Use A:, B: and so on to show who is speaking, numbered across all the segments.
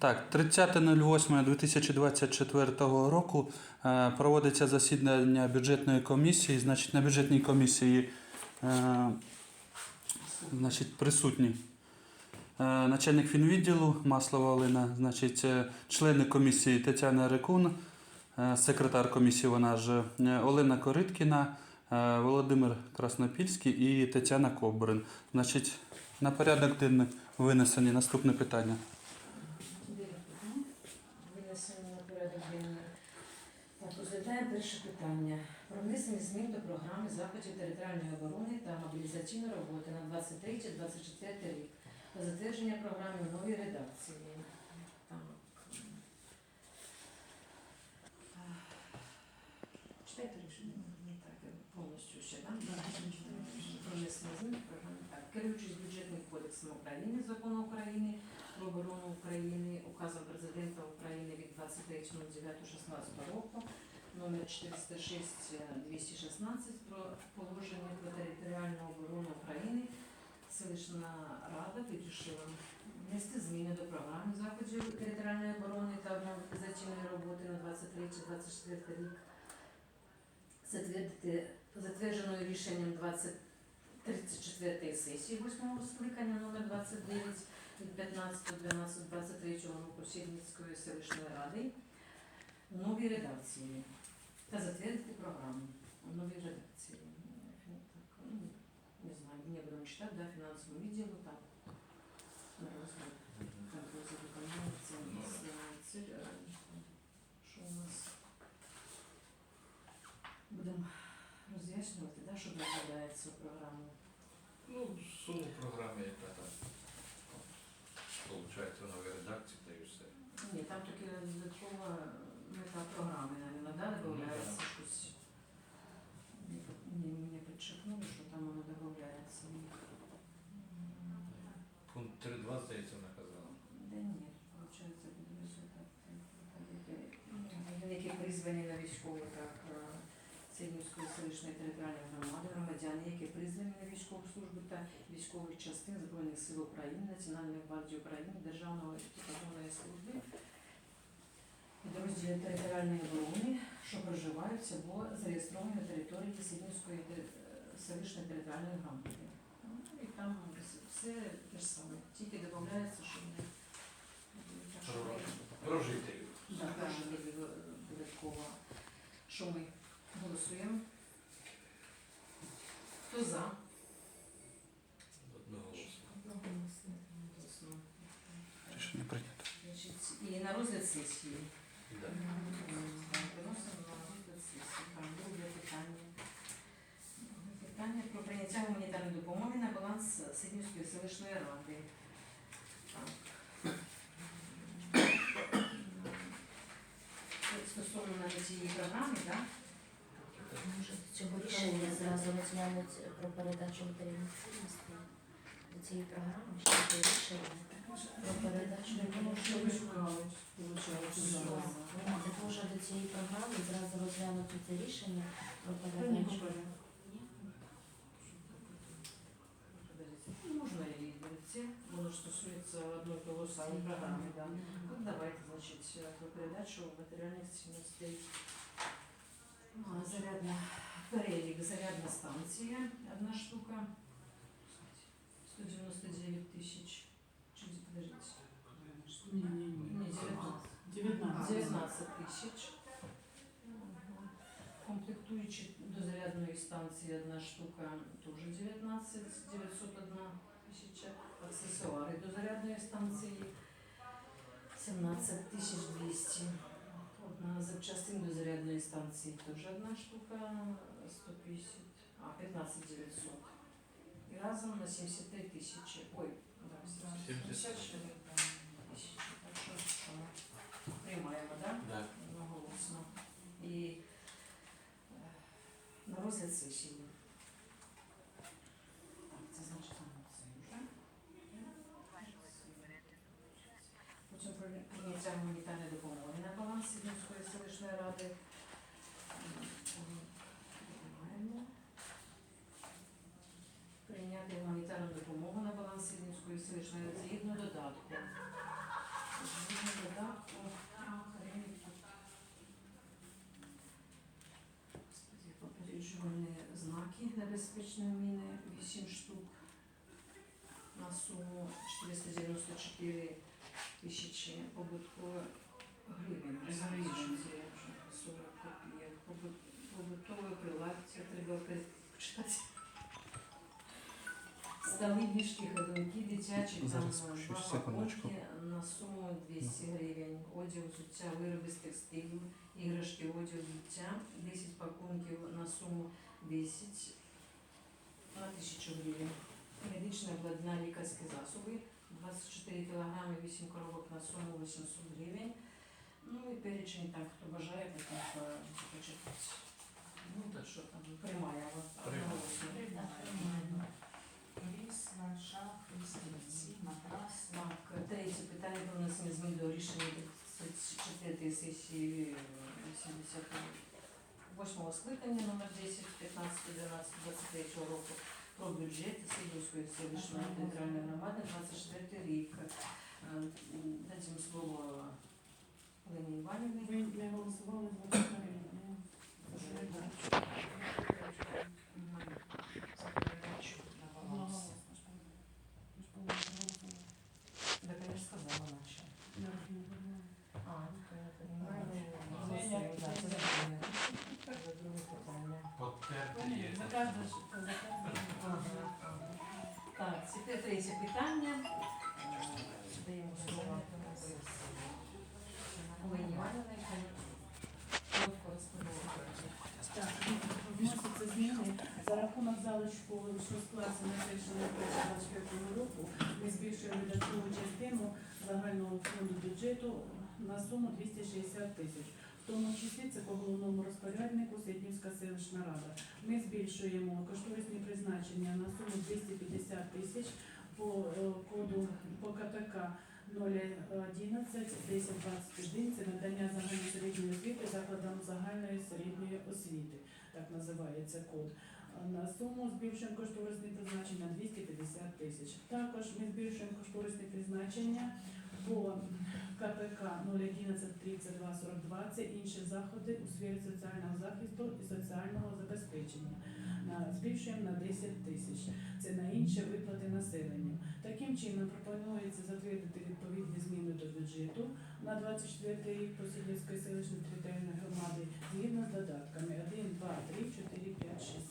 A: Так, 30.08.2024 року е, проводиться засідання бюджетної комісії. Значить, на бюджетній комісії е, значить, присутні е, начальник фінвідділу Маслова Олена, значить, члени комісії Тетяна Рекун, секретар комісії, вона ж Олена Кориткіна, Володимир Краснопільський і Тетяна Кобрин. Значить, на порядок денний винесені наступне питання.
B: Винесено на порядок денний. Так, розглядаємо перше питання. Про внесення змін до програми заходів територіальної оборони та мобілізаційної роботи на 23-24 рік затвердження програми в новій редакції. Так. Читайте рішення? Так, повністю ще, так? Про внесення змін до програми. Так, керуючись бюджетним кодексом України, закону України, про оборону України, указом президента України від 23.09.16 року, номер 406-216 про положення про територіальну оборону України, селищна рада вирішила внести зміни до програми заходів територіальної оборони та мобілізаційної роботи на 23-24 рік, затвердити затвердженою рішенням 20 34 сесії 8 скликання номер 29 від 15.12.23 року Сігнівської селищної ради в новій редакції та затвердити програму в новій редакції. Ну, Так, ну, не знаю, не будемо читати, да, фінансовому відділу, так. На розгляд контроль за виконанням це у нас, е, це, е, що у нас будемо роз'яснювати, да, що розглядається програма.
C: Ну, суму програми, яка там виходить в новій редакції, та й все.
B: Ні, там тільки додаткова мета програми, наверное, да, додається щось. Ні, мені підчеркнули, що там воно додається.
C: Пункт 3.2, здається, вона казала.
B: Да ні, виходить, буде результат. Які призвані на військову, так, е, Сильнівської селищної територіальної громади, громадяни, які призвані на військову службу та військових частин Збройних сил України, Національної гвардії України, Державної прикордонної служби, підрозділів територіальної оборони, що проживають або зареєстровані на території Сильнівської те- селищної територіальної громади. Ну, і там все те ж саме, тільки додається, що не що
C: Про жителів.
B: Додатково. Що ми голосуємо? Хто за?
C: Одноголосно.
B: Голосно.
A: Рішення прийнято.
B: Значить, І на розгляд сесії.
C: Да.
B: Виносимо на розгляд сесії. Там друге питання. Питання про прийняття гуманітарної допомоги на баланс Сиднівської селищної ради. Так. Стосовно навіть цієї програми, так?
D: Може, до цього рішення зразу розглянуть про передачу матеріальних цінностей до цієї програми, ще до рішення про передачу матеріальних цінностей. Так може до цієї програми зразу розглянути це рішення про передачу.
B: Ну, Можна воно ж стосується одної того самої програми. Ну, давайте, значить, про передачу матеріальних цінностей. А, Зарядна перелік, зарядна станція, одна штука. 199 тисяч. Чи подождите? Ні, 19. 19 тисяч. Ага. Комплектуючи до зарядної станції одна штука теж 19 901 тисяча. Аксесуари до зарядної станції 17 тисяч 200. Одна запчастин до зарядної станції теж одна штука 150, а 15 900. І разом на 73 тисячі. Ой, да, 74 тисячі. Так що приймаємо, так? Да?
C: Да.
B: одноголосно. І е, на розгляд сесії. Так, це значить нам це вже. Потім прийняття гуманітарної допомоги на баланс Сіднівської селищної. Прийняти гуманітарну допомогу на баланс Сіднівської селищної ради згідно додатку. Згідно додатку Попереджувальні знаки небезпечної міни 8 штук на суму 494 тисячі побуткових гривень. Вже 40 копійок. Побут- Побутове приладдя треба перечитати. Столи, вішки, ходунки, дитячі, там
A: Зараз,
B: два
A: секундочку.
B: пакунки на суму 200 гривень. Одяг, взуття, вироби з текстилю, іграшки, одяг, взуття, 10 пакунків на суму 10 на 1000 гривень. Медичне обладнання, лікарські засоби, 24 кг, 8 коробок на суму 800 гривень. Ну і перечень так, хто бажає, потім по- почитати. Ну, так що там приймає
C: Приймає.
B: одноголосно.
E: Крісла, шафи, стільці, матраси.
B: Так, третє питання про внесення змін до рішення 34 сесії 88 скликання номер 10 15 12 23 року про бюджет Сидівської селищної територіальної громади 24 рік. Е, Дайте слово Лені Іванівні.
E: Ви не голосували за передачу.
B: Так я ж сказала наче. А, ну, то.
E: Це
B: Голосуємо,
E: як- рахунок залишку, що склався на 1.01.24 року, ми збільшуємо видаткову частину загального фонду бюджету на суму 260 тисяч. В тому числі це по головному розпоряднику Сиднівська селищна рада. Ми збільшуємо кошторисні призначення на суму 250 тисяч по е, коду по КТК 011 1021 це надання загальної середньої освіти закладам загальної середньої освіти, так називається код. На суму збільшуємо кошторисне призначення 250 тисяч. Також ми збільшуємо кошторисне призначення по КПК 011 32 42 це інші заходи у сфері соціального захисту і соціального забезпечення. Збільшуємо на 10 тисяч. Це на інші виплати населенню. Таким чином пропонується затвердити відповідні зміни до бюджету на 24 рік Посідівської селищної територіальної громади згідно з додатками 1, 2, 3, 4, 5, 6, 7.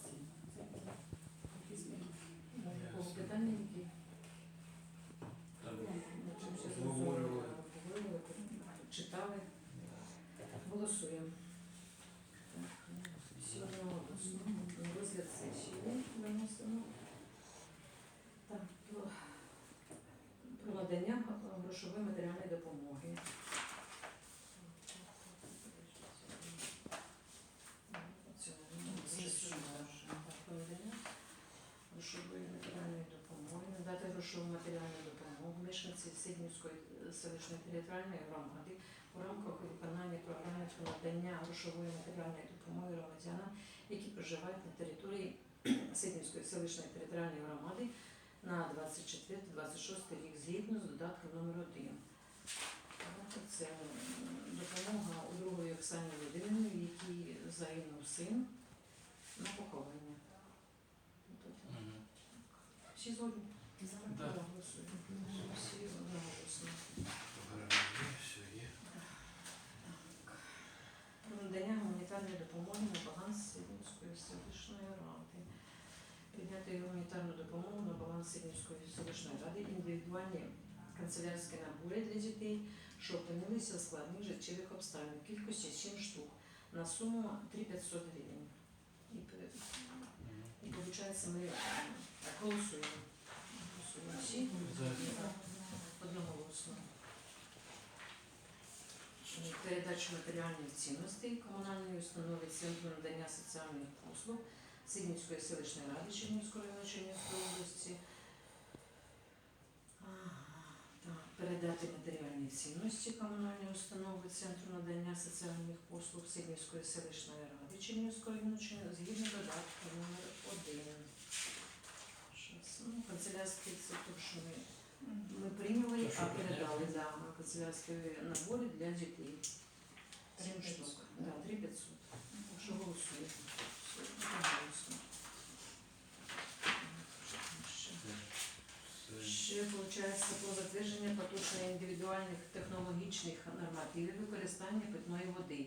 E: Це такі зміни.
B: Такого питання які?
C: Там
B: Ну, чим ще
C: обговорювали.
B: зрозуміли, читали. Голосуємо. Так, всі одноголосно. На Розгляд сесії виносимо. Так, про, про надання грошової матеріальної допомоги. Це, ну, це ж, так, про надання грошової матеріальної допомоги, надати грошову матеріальну допомогу мешканці Сиднівської селищної територіальної громади у рамках виконання програми про надання грошової матеріальної допомоги громадянам, які проживають на території Сиднівської селищної територіальної громади на 24-26 рік згідно з додатком номер 1. Це допомога у другої Оксані Володимирівні, якій загинув син на поховання. Всі згодні?
C: Да. Є.
B: Про надання гуманітарної допомоги на баланс Сиднівської селищної ради. Підняти гуманітарну допомогу на баланс Сиднівської селищної ради індивідуальні канцелярські набори для дітей, що опинилися в складних життєвих обставин кількості 7 штук на суму 3500 гривень. І, і виходить, ми е, так, голосуємо. Всі. Одноголосно. Передачу матеріальних цінностей комунальної установи Центру надання соціальних послуг Сиднівської селищної ради Чернівської району Чернівської області. Передати матеріальні цінності комунальної установи Центру надання соціальних послуг Сиднівської селищної ради Чернівської району згідно додатку номер 1. Щас, ну, канцелярський це то, що ми Ми прийняли, а передали да, канцелярські набори для дітей. Сім
D: 3500.
B: штук. Да, 3500. Так що голосуємо. Ще.
C: Все.
B: Виходить про затвердження поточних індивідуальних технологічних нормативів використання питної води.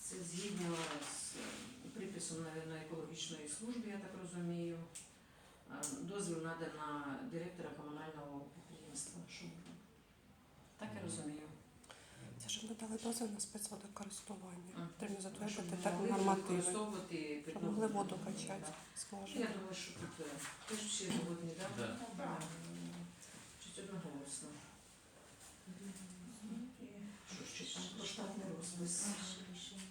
B: Це згідно з е, приписом навірно, екологічної служби, я так розумію. Дозвіл надано директора комунального підприємства. Що так я розумію.
F: Це ж ми дали дозвіл на спецводокористування. Треба затвердити
B: Щоб
F: так нормативи.
B: використовувати
F: Щоб могли
B: воду.
F: качати.
B: Я думаю, що тут е, теж всі згодні, так?
E: Да.
B: Чуть одноголосно. Що ще там? Про розпис.
D: Наше рішення.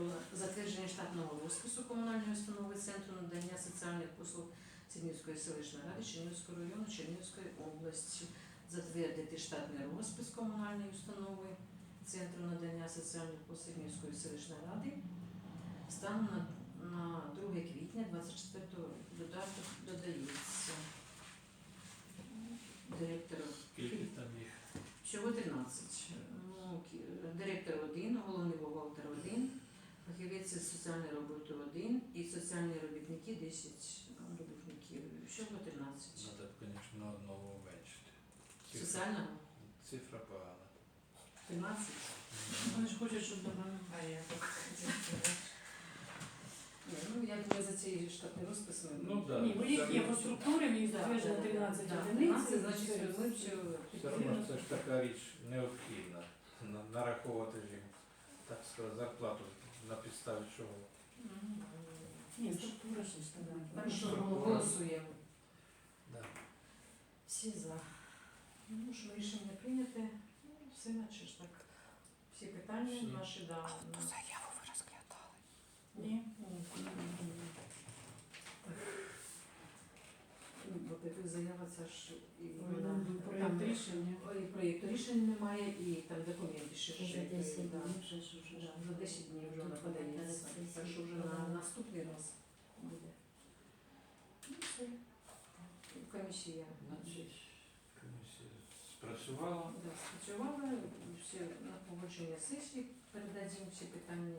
B: Про затвердження штатного розпису комунальної установи Центру надання соціальних послуг Сіднівської селищної ради Чернігівського району Чернігівської області. Затвердити штатний розпис комунальної установи Центру надання соціальних послуг Сіднівської селищної ради станом на, на 2 квітня 24 року. Додаток додається директору? Всього 13. Ну, директор один, головний бухгалтер один, фахівець соціальної роботи один і соціальні робітники 10 робітників. Всього 13.
C: Надо б, звісно, одного уменьшити. Цифра-
B: Соціального
C: Цифра погана.
B: 13.
E: Вони ж хочуть, щоб добавили.
B: А я Ні, ну як ми за цей штатний розпис ми.
C: Ну да.
E: Ні, бо їх є по структурі, в них
B: Да,
E: затверджено 13
B: да,
E: одиниць.
B: 13, значить,
E: це все.
C: одно це ж така річ необхідна. На- Нараховувати ж їм, так сказати, зарплату на підставі чого.
E: Ні, структура ж
B: Так що голосуємо.
C: Да.
B: Всі за. Ну, що рішення прийняте. Ну, все наче ж так. Всі питання
C: Всі.
B: наші да.
F: А ту заяву ви розглядали.
E: Ні.
B: Ну, Бо таких заява це ж і
E: Вона проєкт рішення.
B: Проєкту рішень немає, і там документів ще
D: Вже
B: за
D: 10
B: да.
D: днів вже ж уже.
B: За 10 днів вже вона подається. Так що вже на наступний раз буде. Ну, все. Комісія
C: Значить, комісія спрацювала.
B: да, спрацювала, всі на погодження сесії передадим всі питання.